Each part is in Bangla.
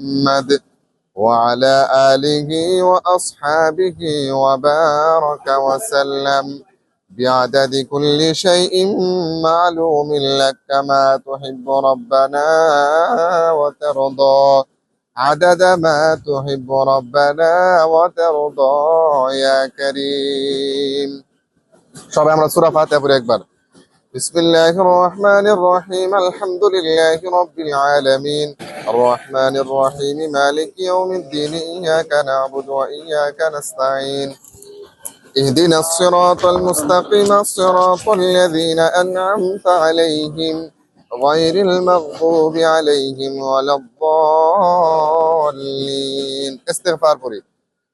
محمد وعلى آله وأصحابه وبارك وسلم بعدد كل شيء معلوم لك كما تحب ربنا وترضى عدد ما تحب ربنا وترضى يا كريم সবাই আমরা সূরা ফাতিহা পড়ি একবার بسم الله الرحمن الرحيم الحمد لله رب العالمين الرحمن الرحيم مالك يوم الدين إياك نعبد وإياك نستعين. اهدنا الصراط المستقيم الصراط الذين أنعمت عليهم غير المغضوب عليهم ولا الضالين. استغفار بريد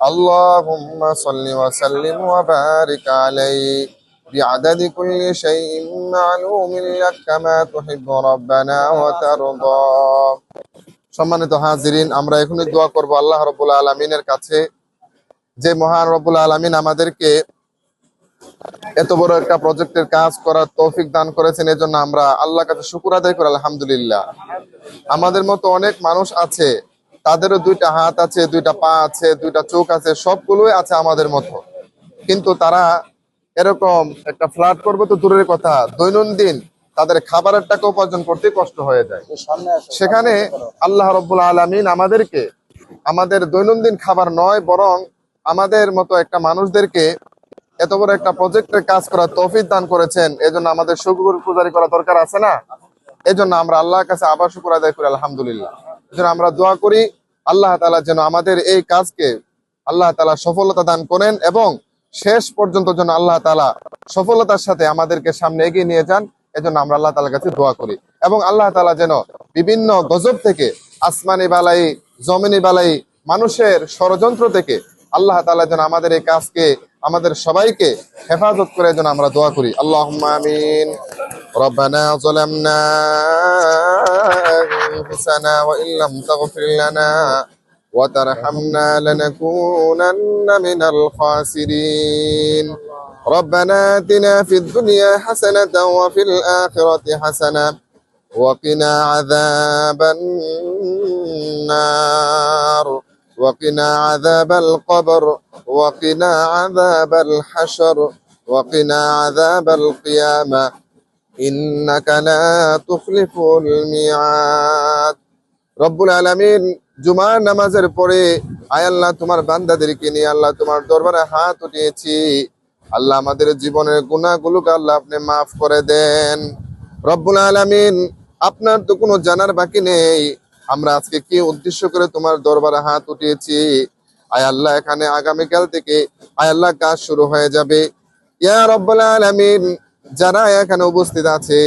اللهم صل وسلم وبارك عليه بعدد كل شيء معلوم لك كما تحب ربنا وترضى সম্মানিত হাজিরিন আমরা এখনই দোয়া করব আল্লাহ রবুল আলমিনের কাছে যে মহান রবুল আলমিন আমাদেরকে এত বড় একটা প্রজেক্টের কাজ করার তৌফিক দান করেছেন এজন্য আমরা আল্লাহ কাছে শুকুর আদায় করি আলহামদুলিল্লাহ আমাদের মতো অনেক মানুষ আছে তাদেরও দুইটা হাত আছে দুইটা পা আছে দুইটা চোখ আছে সবগুলোই আছে আমাদের মতো। কিন্তু তারা এরকম একটা ফ্ল্যাট করবে তো দূরের কথা। দৈনন্দিন তাদের খাবারের টাকা উপার্জন করতে কষ্ট হয়ে যায়। সেখানে আল্লাহ রব্বুল আলমিন আমাদেরকে আমাদের দৈনন্দিন খাবার নয় বরং আমাদের মতো একটা মানুষদেরকে এত বড় একটা প্রজেক্টের কাজ করার তৌফিক দান করেছেন। এজন্য আমাদের শুকুর পূজারি করা দরকার আছে না? এজন্য আমরা আল্লাহর কাছে আবার শুকুর আদায় করি আলহামদুলিল্লাহ। আমরা দোয়া করি আল্লাহ তালা যেন আমাদের এই কাজকে আল্লাহ তালা সফলতা দান করেন এবং শেষ পর্যন্ত যেন আল্লাহ তালা সফলতার সাথে আমাদেরকে সামনে এগিয়ে নিয়ে যান, এজন্য আমরা আল্লাহ তালার কাছে দোয়া করি। এবং আল্লাহ তালা যেন বিভিন্ন গজব থেকে, আসমানি বালাই, জমিনি বালাই, মানুষের ষড়যন্ত্র থেকে আল্লাহ তালা যেন আমাদের এই কাজকে, আমাদের সবাইকে হেফাজত করে যেন আমরা দোয়া করি। আল্লাহ আমিন। أنفسنا وإن لم تغفر لنا وترحمنا لنكونن من الخاسرين. ربنا آتنا في الدنيا حسنة وفي الآخرة حسنة وقنا عذاب النار. وقنا عذاب القبر وقنا عذاب الحشر وقنا عذاب القيامة. ইন্নাকা লা তুখলিফুল মিয়াদ। জুমার নামাজের পরে, আয় আল্লাহ তোমার বান্দাদেরকে নিয়ে আল্লাহ তোমার দরবারে হাত উঠিয়েছি। আল্লাহ আমাদের জীবনের গুণাগুলোকে আল্লাহ আপনি মাফ করে দেন। রব্বুল আলামিন, আপনার তো কোনো জানার বাকি নেই। আমরা আজকে কি উদ্দেশ্য করে তোমার দরবারে হাত উঠিয়েছি? আয় আল্লাহ, এখানে আগামীকাল থেকে আয় আল্লাহ কাজ শুরু হয়ে যাবে। ইয়া রব্বুল আলামিন যারা এখানে উপস্থিত আছে,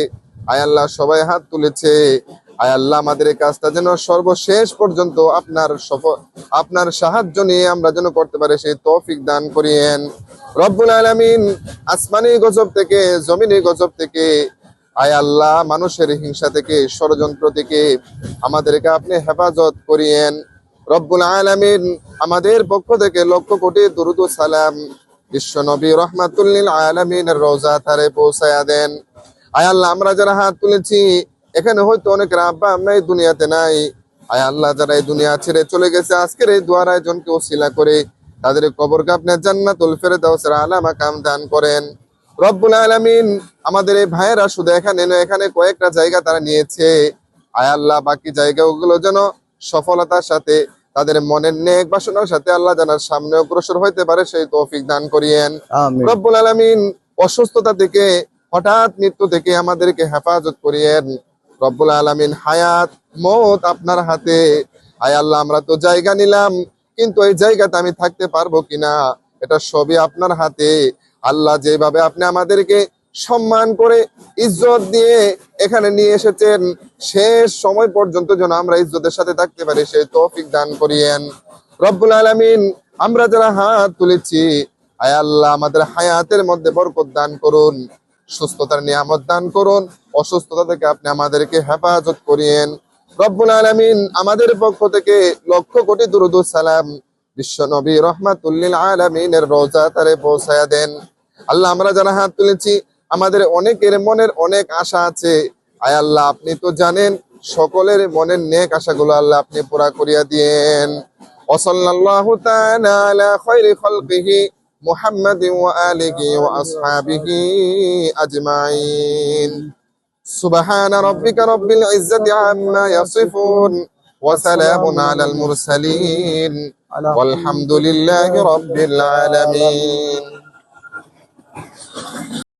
আয় আল্লাহ সবাই হাত তুলেছে। আয় আল্লাহ আমাদের এই কাজটা যেন সর্বশেষ পর্যন্ত আপনার সফল আপনার সাহায্য নিয়ে আমরা যেন করতে পারি, সেই তৌফিক দান করিয়েন। রব্বুল আলামিন আসমানি গজব থেকে, জমিনি গজব থেকে, আয় আল্লাহ মানুষের হিংসা থেকে, ষড়যন্ত্র থেকে আমাদেরকে আপনি হেফাজত করিয়েন। রব্বুল আলামিন আমাদের পক্ষ থেকে লক্ষ কোটি দুরুদ সালাম বিশ্ব নবী রহমাতুল্লিল আলমিনের রোজা তারে পৌঁছায়া দেন। আয় আল্লাহ, আমরা যারা হাত তুলেছি, এখানে হয়তো অনেক আব্বা আমরা এই দুনিয়াতে নাই। আয় আল্লাহ, যারা এই দুনিয়া ছেড়ে চলে গেছে, আজকের এই দুয়ার আয়োজনকে ওসিলা করে তাদের কবরকে আপনি জান্নাতুল ফেরদাউসের আলামা কাম দান করেন। রব্বুল আলামিন আমাদের এই ভাইয়েরা শুধু এখানে এখানে কয়েকটা জায়গা তারা নিয়েছে। আয় আল্লাহ, বাকি জায়গাগুলো যেন সফলতার সাথে তাদের মনের নেক বাসনার সাথে আল্লাহ জানার সামনে অগ্রসর হইতে পারে সেই তৌফিক দান করিয়েন। রব্বুল আলামিন অসুস্থতা থেকে হঠাৎ মৃত্যু থেকে আমাদেরকে হেফাজত করিয়েন। রব্বুল আলামিন হায়াত মত আপনার হাতে। আয় আল্লাহ আমরা তো জায়গা নিলাম কিন্তু এই জায়গাতে আমি থাকতে পারব কিনা? এটা সবই আপনার হাতে। আল্লাহ যেভাবে আপনি আমাদেরকে সম্মান করে ইজ্জত দিয়ে এখানে নিয়ে এসেছেন। শেষ সময় পর্যন্ত যেন আমরা ইজ্জতের সাথে থাকতে পারি, সেই তৌফিক দান করিয়েন। রব্বুল আলামিন, আমরা যারা হাত তুলেছি, আয় আল্লাহ আমাদের হায়াতের মধ্যে বরকত দান করুন, সুস্থতার নিয়ামত দান করুন, অসুস্থতা থেকে আপনি আমাদেরকে হেফাজত করিয়েন। রব্বুল আলমিন, আমাদের পক্ষ থেকে লক্ষ কোটি দুরুদ সালাম বিশ্ব নবী রহমাতুল্লিল আলামিনের রোজা তারে পৌঁছায়া দেন। আল্লাহ, আমরা যারা হাত তুলেছি আমাদের অনেকের মনের অনেক আশা আছে। আয় আল্লাহ, আপনি তো জানেন, সকলের মনের নেক আশাগুলো আল্লাহ আপনি পুরা করিয়া দিয়েন। ওসল্লাল্লাহু তাআলা আজমাইন। সুবহান রাব্বিকা রাব্বিল ইজ্জাতি আম্মা ইয়াসিফুন ওয়া সালামুন